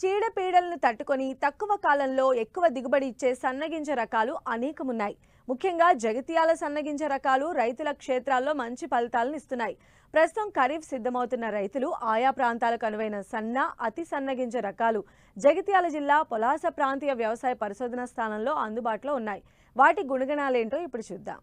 చీడపీడలను తట్టుకొని తక్కువ కాలంలో ఎక్కువ దిగుబడి ఇచ్చే సన్నగింజ రకాలు అనేకమున్నాయి. ముఖ్యంగా జగిత్యాల సన్నగింజ రకాలు రైతుల క్షేత్రాల్లో మంచి ఫలితాలను ఇస్తున్నాయి. ప్రస్తుతం ఖరీఫ్ సిద్ధమవుతున్న రైతులు ఆయా ప్రాంతాలకు అనువైన సన్న అతి సన్నగింజ రకాలు జగిత్యాల జిల్లా పొలాస ప్రాంతీయ వ్యవసాయ పరిశోధన స్థానంలో అందుబాటులో ఉన్నాయి. వాటి గుణగణాలేంటో ఇప్పుడు చూద్దాం.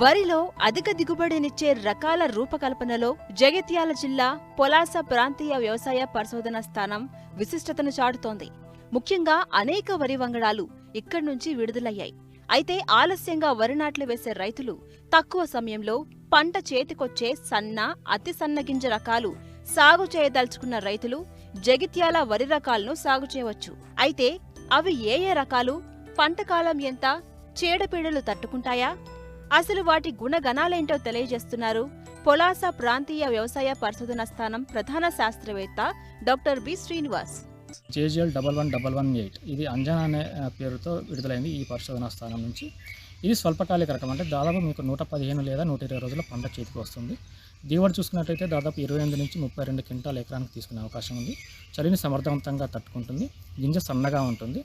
వరిలో అధిక దిగుబడినిచ్చే రకాల రూపకల్పనలో జగిత్యాల జిల్లా పొలాస ప్రాంతీయ వ్యవసాయ పరిశోధన స్థానం విశిష్టతను చాటుతోంది. ముఖ్యంగా అనేక వరి వంగడాలు ఇక్కడి నుంచి విడుదలయ్యాయి. అయితే ఆలస్యంగా వరి నాట్లు వేసే రైతులు తక్కువ సమయంలో పంట చేతికొచ్చే సన్న అతి సన్న గింజ రకాలు సాగు చేయదలుచుకున్న రైతులు జగిత్యాల వరి రకాలను సాగు చేయవచ్చు. అయితే అవి ఏ ఏ రకాలు? పంట కాలం ఎంత? చీడపీడలు తట్టుకుంటాయా? అసలు వాటి గుణగణాలేంటో తెలియజేస్తున్నారు పొలాస ప్రాంతీయ వ్యవసాయ పరిశోధన స్థానం ప్రధాన శాస్త్రవేత్త doctor B Srinivas. JGL double one double one eight. ఇది అంజనా అనే పేరుతో విడుదలైంది ఈ పరిశోధనా స్థానం నుంచి. ఇది స్వల్పకాలిక రకం అంటే దాదాపు మీకు నూట పదిహేను లేదా నూట ఇరవై రోజుల పంట చేతికి వస్తుంది. దిగుబడి చూసుకున్నట్టయితే దాదాపు ఇరవై ఎనిమిది నుంచి ముప్పై రెండు క్వింటాల ఎకరానికి తీసుకునే అవకాశం ఉంది. చలిని సమర్థవంతంగా తట్టుకుంటుంది. గింజ సన్నగా ఉంటుంది.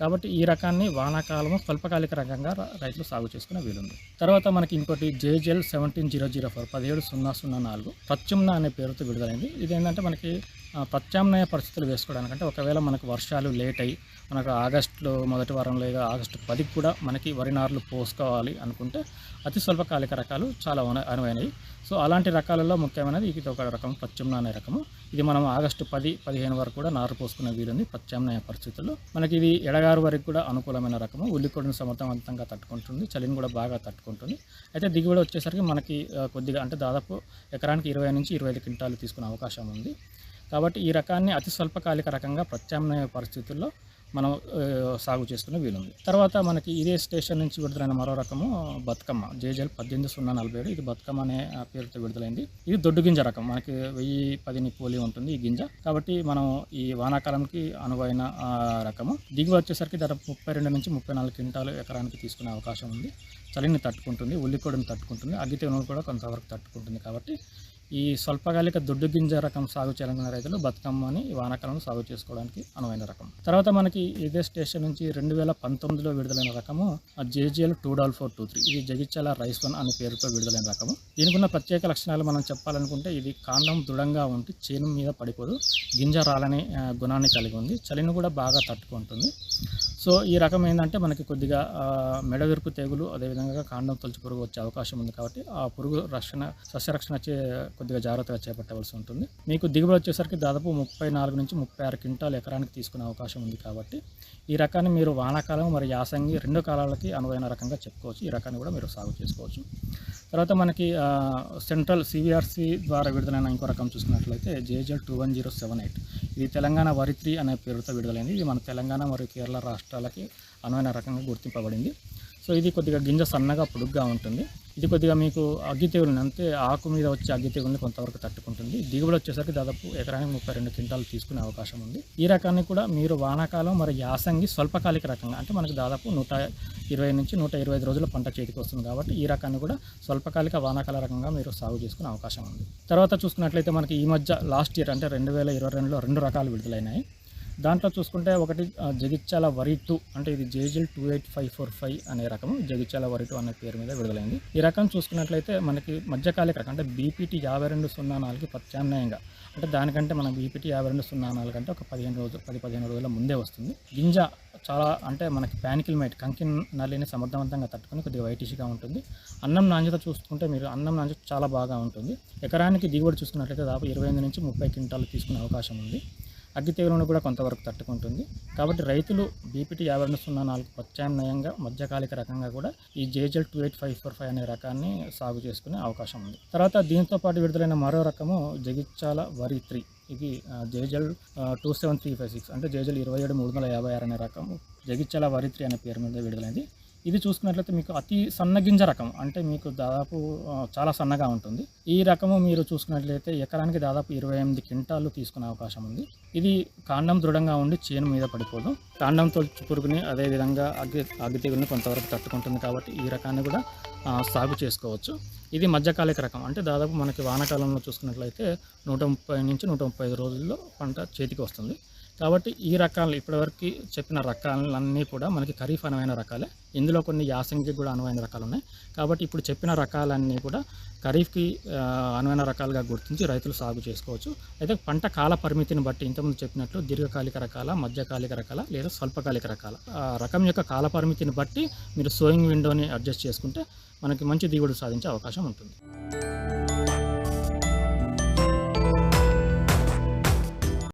కాబట్టి ఈ రకాన్ని వానాకాలము స్వల్పకాలిక రకంగా రైతులు సాగు చేసుకునే వీలుంది. తర్వాత మనకి ఇంకోటి JGL seventeen zero zero four పదిహేడు సున్నా సున్నా నాలుగు ప్రత్యుమ్న అనే పేరుతో విడుదలైంది. ఇది ఏంటంటే మనకి ప్రత్యామ్నాయ పరిస్థితులు వేసుకోవడానికి అంటే ఒకవేళ మనకు వర్షాలు లేట్ అయ్యి మనకు ఆగస్టులో మొదటి వారం లేదా ఆగస్టు పదికి కూడా మనకి వరి నార్లు పోసుకోవాలి అనుకుంటే అతి స్వల్పకాలిక రకాలు చాలా అనువైనవి. సో అలాంటి రకాలలో ముఖ్యమైనది ఇది ఒక రకం ప్రత్యామ్నాయ రకము. ఇది మనం ఆగస్టు పది పదిహేను వరకు కూడా నారు పోసుకునే వీలుంది ప్రత్యామ్నాయ పరిస్థితుల్లో. మనకి ఇది ఎడగారు వరకు కూడా అనుకూలమైన రకము. ఉల్లికొడిని సమర్థవంతంగా తట్టుకుంటుంది చలిని కూడా బాగా తట్టుకుంటుంది. అయితే దిగుబడి వచ్చేసరికి మనకి కొద్దిగా అంటే దాదాపు ఎకరానికి ఇరవై నుంచి ఇరవై ఐదు క్వింటాలు తీసుకునే అవకాశం ఉంది. కాబట్టి ఈ రకాన్ని అతి స్వల్పకాలిక రకంగా ప్రత్యామ్నాయ పరిస్థితుల్లో మనం సాగు చేసుకునే వీలుంది. తర్వాత మనకి ఇదే స్టేషన్ నుంచి విడుదలైన మరో రకము బతుకమ్మ. జేజల్ పద్దెనిమిది సున్నా నలభై ఏడు. ఇది బతుకమ్మ అనే పేరుతో విడుదలైంది. ఇది దొడ్డు గింజ రకం. మనకి వెయ్యి పదిని పోలి ఉంటుంది ఈ గింజ. కాబట్టి మనం ఈ వానాకాలంకి అనువైన రకము. దిగువ వచ్చేసరికి ధర ముప్పై రెండు నుంచి ముప్పై నాలుగు క్వింటాలు ఎకరానికి తీసుకునే అవకాశం ఉంది. చలిని తట్టుకుంటుంది ఉల్లికొడిని తట్టుకుంటుంది అగ్గితే తెగులను కూడా కొంతవరకు తట్టుకుంటుంది కాబట్టి ఈ స్వల్పకాలిక దొడ్డు గింజ రకం సాగు చేయాలనుకున్న రైతులు బతుకమ్మని వానాకాలంలో సాగు చేసుకోవడానికి అనువైన రకం. తర్వాత మనకి ఇదే స్టేషన్ నుంచి రెండు వేల పంతొమ్మిదిలో విడుదలైన రకము JGL two double four two three ఇది జగిత్యాల రైస్ వన్ అనే పేరుతో విడుదలైన రకము. దీనికి ఉన్న ప్రత్యేక లక్షణాలు మనం చెప్పాలనుకుంటే ఇది కాండం దృఢంగా ఉంటే చేను మీద పడిపోదు గింజ రాలనే గుణాన్ని కలిగి ఉంది చలిని కూడా బాగా తట్టుకుంటుంది. సో ఈ రకం ఏంటంటే మనకి కొద్దిగా మెడ మెడవిరుపు తెగులు అదేవిధంగా కాండం తొలచి పురుగు వచ్చే అవకాశం ఉంది కాబట్టి ఆ పురుగు రక్షణ సస్యరక్షణ చే కొద్దిగా జాగ్రత్తగా చేపట్టవలసి ఉంటుంది. మీకు దిగుబడి వచ్చేసరికి దాదాపు ముప్పై నాలుగు నుంచి ముప్పై ఆరు క్వింటాలు ఎకరానికి తీసుకునే అవకాశం ఉంది కాబట్టి ఈ రకాన్ని మీరు వానాకాలం మరియు యాసంగి రెండు కాలాలకి అనువైన రకంగా చెప్పుకోవచ్చు. ఈ రకాన్ని కూడా మీరు సాగు చేసుకోవచ్చు. తర్వాత మనకి సెంట్రల్ సివిఆర్సి ద్వారా విడుదలైన ఇంకో రకం చూసుకున్నట్లయితే JZ two one zero seven eight. ఇది తెలంగాణ వరి త్రీ అనే పేరుతో విడుదలైంది. ఇది మన తెలంగాణ మరియు కేరళ రాష్ట్రాలకి అనువైన రకంగా గుర్తింపబడింది. సో ఇది కొద్దిగా గింజ సన్నగా పొడుగ్గా ఉంటుంది. ఇది కొద్దిగా మీకు అగ్గి తెగులుని అంతే ఆకు మీద వచ్చే అగ్గి తెగుల్ని కొంతవరకు తట్టుకుంటుంది. దిగుబడి వచ్చేసరికి దాదాపు ఎకరానికి ముప్పై రెండు క్వింటాలు తీసుకునే అవకాశం ఉంది. ఈ రకాన్ని కూడా మీరు వానాకాలం మరి యాసంగి స్వల్పకాలిక రకంగా అంటే మనకు దాదాపు నూట ఇరవై నుంచి నూట ఇరవై ఐదు రోజుల పంట చేతికి వస్తుంది కాబట్టి ఈ రకాన్ని కూడా స్వల్పకాలిక వానాకాల రకంగా మీరు సాగు చేసుకునే అవకాశం ఉంది. తర్వాత చూసుకున్నట్లయితే మనకి ఈ మధ్య లాస్ట్ ఇయర్ అంటే రెండు వేల ఇరవై రెండులో రెండు రకాలు విడుదలైనాయి. దాంట్లో చూసుకుంటే ఒకటి జగిత్యాల వరి టూ అంటే ఇది JGL two eight five four five అనే రకం జగిత్యాల వరి టూ అనే పేరు మీద విడుదలైంది. ఈ రకం చూసుకున్నట్లయితే మనకి మధ్యకాలిక రకం అంటే బీపీటీ యాభై రెండు సున్నా నాలుగు ప్రత్యామ్నాయంగా అంటే దానికంటే మన బీపీటీ యాభై రెండు సున్నా నాలుగు అంటే ఒక పదిహేను రోజులు పది పదిహేను రోజుల ముందే వస్తుంది. గింజ చాలా అంటే మనకి ప్యానికిల్ మైట్ కంకి నల్లిని సమర్థవంతంగా తట్టుకొని కొద్దిగా వైటిష్గా ఉంటుంది. అన్నం నాణ్యత చూసుకుంటే మీరు అన్నం నాణ్యత చాలా బాగా ఉంటుంది. ఎకరానికి దిగుబడి చూసుకున్నట్లయితే దాదాపు ఇరవై ఎనిమిది నుంచి ముప్పై క్వింటాలు తీసుకునే అవకాశం ఉంది. అగ్గి తెగులను కూడా కొంతవరకు తట్టుకుంటుంది. కాబట్టి రైతులు బీపీటీ యాభై రెండు సున్నా నాలుగు ప్రత్యామ్నాయంగా మధ్యకాలిక రకంగా కూడా ఈ JGL two eight five four five అనే రకాన్ని సాగు చేసుకునే అవకాశం ఉంది. తర్వాత దీంతో పాటు విడుదలైన మరో రకము జగిత్యాల వరి త్రీ. ఇది JGL two seven three five six. అంటే జేజల్ ఇరవై ఏడు మూడు వందల యాభై ఆరు అనే రకము జగిత్యాల వరి త్రీ అనే పేరు మీద విడుదలైంది. ఇది చూసుకున్నట్లయితే మీకు అతి సన్నగింజ రకం. అంటే మీకు దాదాపు చాలా సన్నగా ఉంటుంది. ఈ రకము మీరు చూసుకున్నట్లయితే ఎకరానికి దాదాపు ఇరవై ఎనిమిది క్వింటాలు తీసుకునే అవకాశం ఉంది. ఇది కాండం దృఢంగా ఉండి చేను మీద పడిపోదు. కాండంతో పురుగుని అదేవిధంగా అగ్గి అగ్గి తెగుని కొంతవరకు తట్టుకుంటుంది కాబట్టి ఈ రకాన్ని కూడా సాగు చేసుకోవచ్చు. ఇది మధ్యకాలిక రకం. అంటే దాదాపు మనకి వానాకాలంలో చూసుకున్నట్లయితే నూట ముప్పై నుంచి నూట ముప్పై ఐదు రోజుల్లో పంట చేతికి వస్తుంది. కాబట్టి ఈ రకాలు ఇప్పటివరకు చెప్పిన రకాలన్నీ కూడా మనకి ఖరీఫ్ అనువైన రకాలే. ఇందులో కొన్ని యాసంగికి కూడా అనువైన రకాలు ఉన్నాయి కాబట్టి ఇప్పుడు చెప్పిన రకాలన్నీ కూడా ఖరీఫ్కి అనువైన రకాలుగా గుర్తించి రైతులు సాగు చేసుకోవచ్చు. అయితే పంట కాల పరిమితిని బట్టి ఇంతకుముందు చెప్పినట్లు దీర్ఘకాలిక రకాల మధ్యకాలిక రకాల లేదా స్వల్పకాలిక రకాల. ఆ రకం యొక్క కాల పరిమితిని బట్టి మీరు సోయింగ్ విండోని అడ్జస్ట్ చేసుకుంటే మనకి మంచి దిగుబడి సాధించే అవకాశం ఉంటుంది.